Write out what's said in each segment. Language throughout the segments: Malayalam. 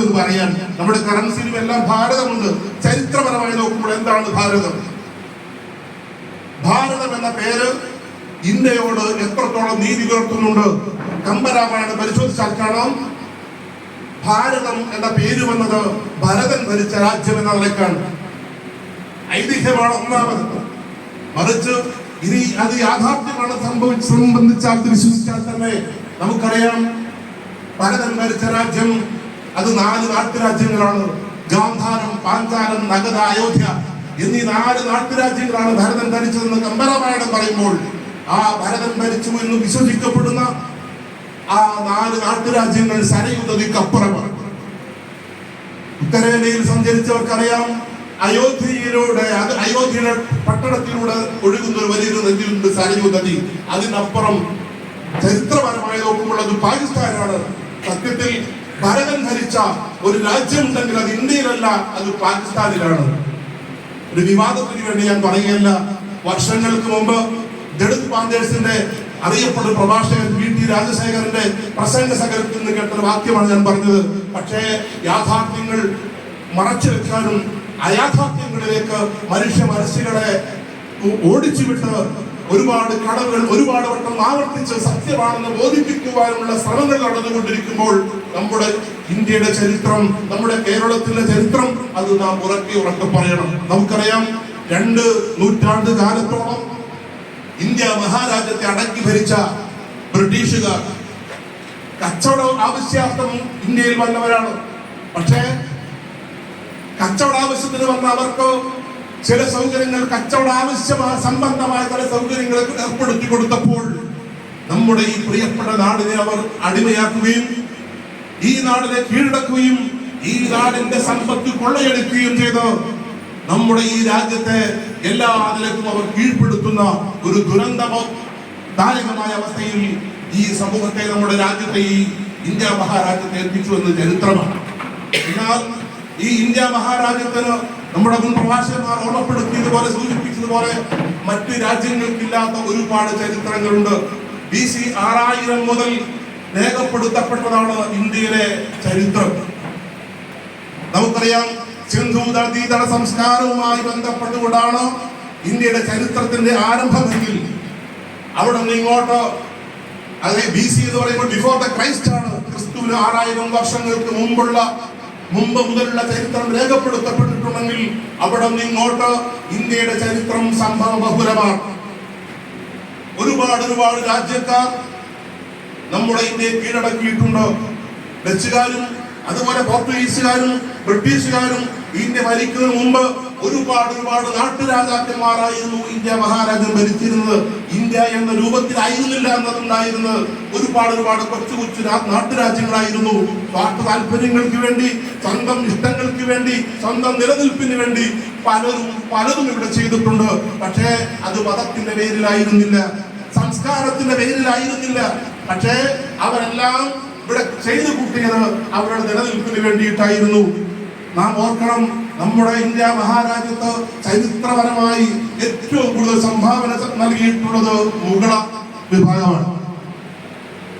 എന്ന് പറയാൻ നമ്മുടെ കറൻസിയിലും എല്ലാം ഭാരതമുണ്ട്. ചരിത്രപരമായി നോക്കുമ്പോൾ എന്താണ് ഭാരതം? ഭാരതം എന്ന പേര് ഇന്ത്യയോട് എത്രത്തോളം നീതി പുലർത്തുന്നുണ്ട്? കമ്പരാമായണം പരിശോധിച്ചാൽ കാണാം. ഭാരതം എന്ന പേര് വന്നത് ഭരതൻ ഭരിച്ച രാജ്യം എന്ന നിലക്കാണ് ഐതിഹ്യമാണ് ഒന്നാമത്. മറിച്ച് ഇനി അത് യാഥാർത്ഥ്യമാണ് സംഭവിച്ച് സംബന്ധിച്ചാൽ വിശ്വസിച്ചാൽ തന്നെ നമുക്കറിയാം. ഭരതൻ ഭരിച്ച രാജ്യം അത് നാല് നാട്ടുരാജ്യങ്ങളാണ്. ഗാന്ധാരം പാഞ്ചാലം നഗത അയോധ്യ എന്നീ നാല് നാട്ടുരാജ്യങ്ങളാണ് ഭരതൻ ഭരിച്ചതെന്ന് കമ്പരാമായണം പറയുമ്പോൾ ആ ഭരതൻ ഭരിച്ചു എന്ന് വിശ്വസിക്കപ്പെടുന്ന ആ നാല് നാട്ടുരാജ്യങ്ങൾ സരയു നദിക്കപ്പുറമാണ് ഉത്തരേന്ത്യയിൽ സഞ്ചരിച്ചവർക്കറിയാം അയോധ്യയിലൂടെ അത് അയോധ്യയുടെ പട്ടണത്തിലൂടെ ഒഴുകുന്ന ഒരു വലിയൊരു നദിയുണ്ട് സരയു നദി. അതിനപ്പുറം ചരിത്രപരമായി നോക്കുമ്പോൾ അത് പാകിസ്ഥാനാണ്. സത്യത്തിൽ ഭരതൻ ധരിച്ച ഒരു രാജ്യമുണ്ടെങ്കിൽ അത് ഇന്ത്യയിലല്ല അത് പാകിസ്ഥാനിലാണ്. ഒരു വിവാദത്തിന് വേണ്ടി ഞാൻ പറയുകയല്ല. വർഷങ്ങൾക്ക് മുമ്പ് ദളിത് പാന്തേഴ്സിന്റെ അറിയപ്പെടുന്ന പ്രഭാഷകൻ വി ടി രാജശേഖരന്റെ പ്രസംഗ സകലത്തിൽ നിന്ന് കേട്ട ഒരു വാക്യമാണ് ഞാൻ പറഞ്ഞത്. പക്ഷേ യാഥാർത്ഥ്യങ്ങൾ മറച്ചു വെക്കാനും അയാഥാർത്ഥ്യങ്ങളിലേക്ക് മനുഷ്യ മനസ്സുകളെ ഓടിച്ചു വിട്ട് ഒരുപാട് കടവുകൾ ഒരുപാട് വട്ടം ആവർത്തിച്ച് സത്യമാണെന്ന് ബോധിപ്പിക്കുവാനുള്ള ശ്രമങ്ങൾ നടന്നുകൊണ്ടിരിക്കുമ്പോൾ നമ്മുടെ ഇന്ത്യയുടെ ചരിത്രം നമ്മുടെ കേരളത്തിന്റെ ചരിത്രം അത് നാം ഉറക്കി ഉറക്കെ പറയണം. നമുക്കറിയാം രണ്ട് നൂറ്റാണ്ട് കാലത്തോളം ഇന്ത്യ മഹാരാജ്യത്തെ അടക്കി ഭരിച്ച ബ്രിട്ടീഷുകാർ കച്ചവട ആവശ്യാർത്ഥം ഇന്ത്യയിൽ വന്നവരാണ്. പക്ഷേ കച്ചവട ആവശ്യത്തിന് വന്ന അവർക്ക് ചില സൗകര്യങ്ങൾ കച്ചവട ആവശ്യമായ സംബന്ധമായ ചില സൗകര്യങ്ങൾ ഏർപ്പെടുത്തി കൊടുത്തപ്പോൾ നമ്മുടെ ഈ പ്രിയപ്പെട്ട നാടിനെ അവർ അടിമയാക്കുകയും ഈ നാടിനെ കീഴടക്കുകയും ഈ നാടിന്റെ സമ്പത്ത് കൊള്ളയെടുക്കുകയും ചെയ്ത് നമ്മുടെ ഈ രാജ്യത്തെ എല്ലാ നിലക്കും അവർ കീഴ്പ്പെടുത്തുന്ന ഒരു ദുരന്തമായ അവസ്ഥയിൽ ഈ സമൂഹത്തെ നമ്മുടെ രാജ്യത്തെ ഈ ഇന്ത്യ മഹാരാജ്യത്തെ എത്തിച്ചു എന്ന് ചരിത്രമാണ്. എന്നാൽ ഈ ഇന്ത്യ മഹാരാജ്യത്തിന് നമ്മുടെ മുൻ പ്രഭാഷകന്മാർ ഓർമ്മപ്പെടുത്തിയതുപോലെ സൂചിപ്പിച്ചതുപോലെ മറ്റ് രാജ്യങ്ങൾക്കില്ലാത്ത ഒരുപാട് ചരിത്രങ്ങളുണ്ട്. ബി സി ആറായിരം മുതൽ രേഖപ്പെടുത്തപ്പെട്ടതാണ് ഇന്ത്യയിലെ ചരിത്രം. നമുക്കറിയാം സിന്ധു നദീതട സംസ്കാരവുമായി ബന്ധപ്പെട്ടുകൊണ്ടാണ് ഇന്ത്യയുടെ ചരിത്രത്തിന്റെ ആരംഭമെങ്കിൽ അവിടെ നിന്ന് ഇങ്ങോട്ട് അതെ ബി സി എന്ന് പറയുമ്പോൾ ബിഫോർ ദ ക്രൈസ്റ്റ് ആണ് ക്രിസ്തുവിന് ആറായിരം വർഷങ്ങൾക്ക് മുമ്പുള്ള മുമ്പ് മുതലുള്ള ചരിത്രം രേഖപ്പെടുത്തപ്പെട്ടിട്ടുണ്ടെങ്കിൽ അവിടെ നിന്നോട്ട് ഇന്ത്യയുടെ ചരിത്രം സംഭവ ബഹുലമാണ്. ഒരുപാട് ഒരുപാട് രാജ്യക്കാർ നമ്മുടെ ഇന്ത്യയെ കീഴടക്കിയിട്ടുണ്ട്. ഡച്ചുകാരും അതുപോലെ പോർച്ചുഗീസുകാരും ബ്രിട്ടീഷുകാരും ഇന്ത്യ ഭരിക്കുന്നതിന് മുമ്പ് ഒരുപാട് ഒരുപാട് നാട്ടുരാജാക്കന്മാരായിരുന്നു ഇന്ത്യ മഹാരാജ്യം ഭരിച്ചിരുന്നത്. ഇന്ത്യ എന്ന രൂപത്തിലായിരുന്നില്ല എന്നതുണ്ടായിരുന്നത്. ഒരുപാട് ഒരുപാട് കൊച്ചു കൊച്ചു നാട്ടുരാജ്യങ്ങളായിരുന്നു. സ്വാർത്ഥ താല്പര്യങ്ങൾക്ക് വേണ്ടി സ്വന്തം ഇഷ്ടങ്ങൾക്ക് വേണ്ടി സ്വന്തം നിലനിൽപ്പിന് വേണ്ടി പലരും പലതും ഇവിടെ ചെയ്തിട്ടുണ്ട്. പക്ഷേ അത് മതത്തിന്റെ പേരിലായിരുന്നില്ല. സംസ്കാരത്തിന്റെ പേരിലായിരുന്നില്ല. പക്ഷേ അവരെല്ലാം ഇവിടെ ചെയ്തു കൂട്ടിയത് അവരുടെ നിലനിൽപ്പിന് വേണ്ടിയിട്ടായിരുന്നു. നാം ഓർക്കണം നമ്മുടെ ഇന്ത്യ മഹാരാജ്യത്ത് ചരിത്രപരമായി ഏറ്റവും കൂടുതൽ സംഭാവന നൽകിയിട്ടുള്ളത് മുഗള വിഭാഗമാണ്.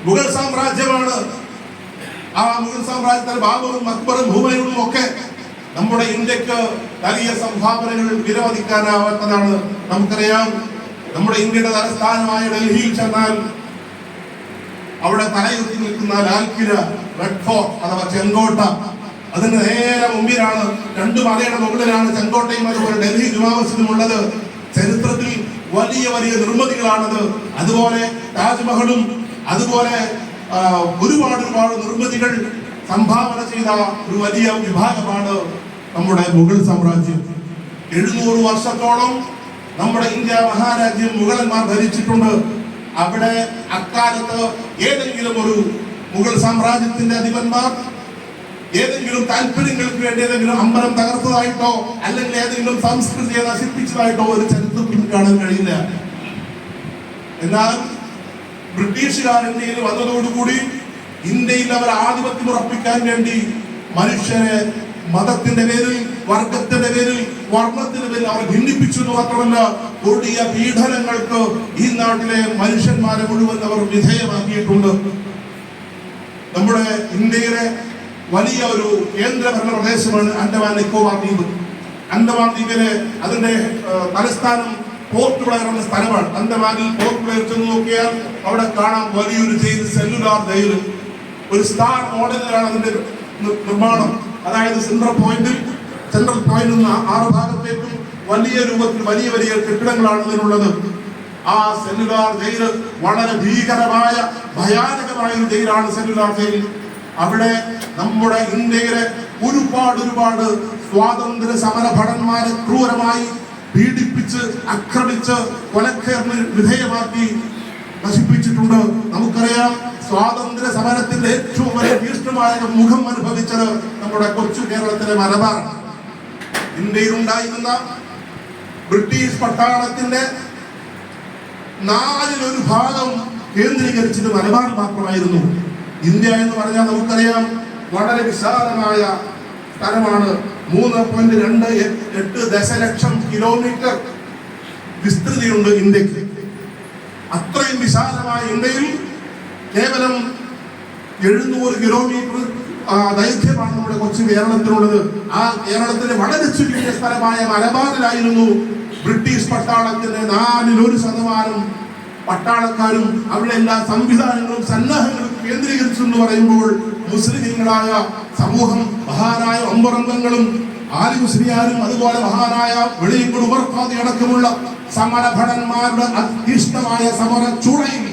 മുഗൾ സാമ്രാജ്യമാണ്. ആ മുഗൾ സാമ്രാജ്യത്തിൽ ബാബറും അക്ബറും ഹുമയൂണും ഒക്കെ നമ്മുടെ ഇന്ത്യയ്ക്ക് വലിയ സംഭാവനകൾ വിലമതിക്കാനാവാത്തതാണ് നമുക്കറിയാം നമ്മുടെ ഇന്ത്യയുടെ തലസ്ഥാനമായ ഡൽഹിയിൽ ചെന്നാൽ അവിടെ തലയുത്തി നിൽക്കുന്ന ലാൽക്കിര റെഡ് ഫോർട്ട് അഥവാ ചെങ്കോട്ട. അതിന് നേരെ മുമ്പിലാണ് രണ്ടു മലയുടെ മുകളിലാണ് ചെങ്കോട്ടയും അതുപോലെ ഡൽഹി ജുമാ മസ്ജിദും ഉള്ളത്. ചരിത്രത്തിൽ വലിയ വലിയ നിർമ്മിതികളാണത്. അതുപോലെ താജ്മഹലും അതുപോലെ ഒരുപാട് ഒരുപാട് നിർമ്മിതികൾ സംഭാവന ചെയ്ത ഒരു വലിയ വിഭാഗമാണ് നമ്മുടെ മുഗൾ സാമ്രാജ്യം. എഴുന്നൂറ് വർഷത്തോളം നമ്മുടെ ഇന്ത്യ മഹാരാജ്യം മുഗളന്മാർ ഭരിച്ചിട്ടുണ്ട്. അവിടെ അക്കാലത്ത് ഏതെങ്കിലും ഒരു മുഗൾ സാമ്രാജ്യത്തിന്റെ അധിപന്മാർ ഏതെങ്കിലും താല്പര്യങ്ങൾക്ക് വേണ്ടി ഏതെങ്കിലും അമ്പലം തകർത്തതായിട്ടോ അല്ലെങ്കിൽ ഏതെങ്കിലും സംസ്കൃതിയെ നശിപ്പിച്ചതായിട്ടോ ഒരു ചരിത്രത്തിൽ കാണാൻ കഴിയില്ല. എന്നാൽ ബ്രിട്ടീഷുകാർ ഇന്ത്യയിൽ വന്നതോടുകൂടി ഇന്ത്യയിൽ അവർ ആധിപത്യം ഉറപ്പിക്കാൻ വേണ്ടി മനുഷ്യരെ മതത്തിന്റെ പേരിൽ വർഗത്തിന്റെ പേരിൽ വർണത്തിന്റെ പേരിൽ അവർ ഭിന്നിപ്പിച്ചു എന്ന് മാത്രമല്ല കൊടിയ പീഡനങ്ങൾക്ക് ഈ നാട്ടിലെ മനുഷ്യന്മാരെ മുഴുവൻ അവർ വിധേയമാക്കിയിട്ടുണ്ട്. നമ്മുടെ ഇന്ത്യയിലെ വലിയ ഒരു കേന്ദ്രഭരണ പ്രദേശമാണ് അൻഡമാൻ നിക്കോബാർ ദ്വീപ്. അൻഡമാൻ ദ്വീപിലെ അതിന്റെ തലസ്ഥാനം പോർട്ട് ബ്ലെയർ എന്ന സ്ഥലമാണ്. അന്തമാനിൽ പോർട്ട് ബ്ലെയർ ചെന്ന് നോക്കിയാൽ അവിടെ കാണാം വലിയൊരു ജയിൽ സെല്ലുലാർ ജയിൽ ഒരു സ്റ്റാർ മോഡലിലാണ് അതിന്റെ നിർമ്മാണം. അതായത് സെൻട്രൽ പോയിന്റിൽ സെൻട്രൽ പോയിന്റിൽ നിന്ന് ആറ് ഭാഗത്തേക്കും വലിയ രൂപത്തിൽ വലിയ വലിയ കെട്ടിടങ്ങളാണ് ഇതിനുള്ളത് ആ സെല്ലുലാർ ജയിൽ വളരെ ഭീകരമായ ഭയാനകമായ ഒരു ജയിലാണ് സെല്ലുലാർ ജയിൽ. അവിടെ നമ്മുടെ ഇന്ത്യയിലെ ഒരുപാട് ഒരുപാട് സ്വാതന്ത്ര്യ സമര ഭടന്മാരെ ക്രൂരമായി പീഡിപ്പിച്ച് ആക്രമിച്ച് കൊലക്കേറിന് വിധേയമാക്കി നശിപ്പിച്ചിട്ടുണ്ട്. നമുക്കറിയാം സ്വാതന്ത്ര്യ സമരത്തിന്റെ ഏറ്റവും വലിയ തീഷ്ണമായ മുഖം അനുഭവിച്ചത് നമ്മുടെ കൊച്ചു കേരളത്തിലെ മലബാർ ഇന്ത്യയിൽ ഉണ്ടായിരുന്ന ബ്രിട്ടീഷ് പട്ടാളത്തിന്റെ നാലിലൊരു ഭാഗം കേന്ദ്രീകരിച്ചത് മലബാർ മാത്രമായിരുന്നു. ഇന്ത്യ എന്ന് പറഞ്ഞാൽ നമുക്കറിയാം വളരെ വിശാലമായ സ്ഥലമാണ്. മൂന്ന് പോയിന്റ് രണ്ട് എട്ട് ദശലക്ഷം കിലോമീറ്റർ വിസ്തൃതിയുണ്ട് ഇന്ത്യയ്ക്ക്. അത്രയും വിശാലമായ ഇന്ത്യയിൽ കേവലം എഴുന്നൂറ് കിലോമീറ്റർ ദൈർഘ്യമാണ് നമ്മുടെ കൊച്ചു കേരളത്തിനുള്ളത് ആ കേരളത്തിലെ വളരെ ചുരുങ്ങിയ സ്ഥലമായ മലബാറിലായിരുന്നു ബ്രിട്ടീഷ് പട്ടാളത്തിന്റെ ഒരു ശതമാനം പട്ടാളക്കാരും അവിടെ എല്ലാ സംവിധാനങ്ങളും സന്നാഹങ്ങളും കേന്ദ്രീകരിച്ചു എന്ന് പറയുമ്പോൾ മുസ്ലിങ്ങളായ സമൂഹം മഹാനായ ഒമ്പറംഗങ്ങളും ആലി മുസ്ലിയാരും അതുപോലെ മഹാനായ വെളിയിൽ ഉമർഖാദി അടക്കമുള്ള സമരഭടന്മാരുടെ അധിഷ്ഠമായ സമര ചൂളയിൽ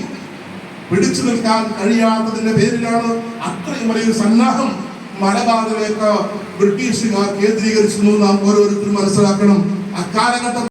പിടിച്ചു നിൽക്കാൻ കഴിയാത്തതിന്റെ പേരിലാണ് അത്രയും വലിയൊരു സന്നാഹം മലബാറിലേക്ക് ബ്രിട്ടീഷുകാർ കേന്ദ്രീകരിച്ചു നാം ഓരോരുത്തരും മനസ്സിലാക്കണം. അക്കാലഘട്ടം